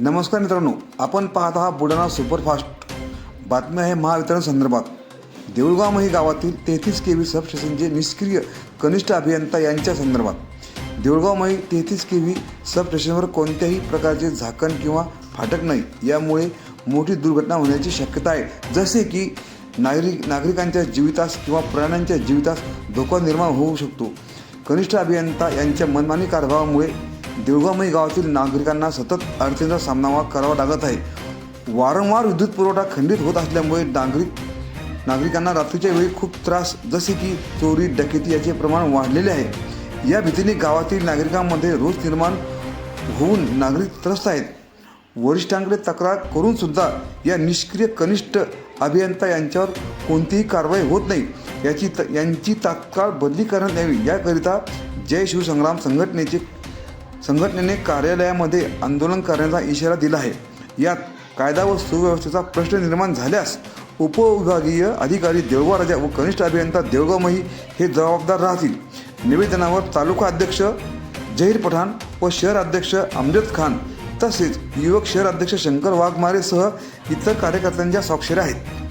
नमस्कार मित्रांनो आपण पाहत आहात बुलढाणा सुपरफास्ट. बातमी आहे महावितरण संदर्भात. देऊळगावमही गावातील तेहतीस के व्ही सबस्टेशनचे निष्क्रिय कनिष्ठ अभियंता यांच्या संदर्भात. देऊळगावमही तेहतीस के व्ही सबस्टेशनवर कोणत्याही प्रकारचे झाकण किंवा फाटक नाही. यामुळे मोठी दुर्घटना होण्याची शक्यता आहे. जसे की नागरिक नागरिकांच्या जीवितास किंवा प्राण्यांच्या जीवितास धोका निर्माण होऊ शकतो. कनिष्ठ अभियंता यांच्या मनमानी कारभारामुळे देवगामई गावातील नागरिकांना सतत अडचणीचा सामना करावा लागत आहे. वारंवार विद्युत पुरवठा खंडित होत असल्यामुळे नागरिक नागरिकांना रात्रीच्या वेळी खूप त्रास जसे की चोरी डकेती याचे प्रमाण वाढलेले आहे. या भीतीने गावातील नागरिकांमध्ये रोज निर्माण होऊन नागरिक त्रस्त आहेत. वरिष्ठांकडे तक्रार करून सुद्धा या निष्क्रिय कनिष्ठ अभियंता यांच्यावर कोणतीही कारवाई होत नाही. याची त यांची तात्काळ बदली करण्यात यावी. याकरिता जय शिवसंग्राम संघटनेचे संघटनेने कार्यालयामध्ये आंदोलन करण्याचा इशारा दिला आहे. यात कायदा व सुव्यवस्थेचा प्रश्न निर्माण झाल्यास उपविभागीय अधिकारी देवगाव राजा व कनिष्ठ अभियंता देवगावमही हे जबाबदार राहतील. निवेदनावर तालुका अध्यक्ष जहीर पठाण व शहर अध्यक्ष अमजद खान तसेच युवक शहर अध्यक्ष शंकर वाघमारेसह इतर कार्यकर्त्यांच्या स्वाक्षऱ्या आहेत.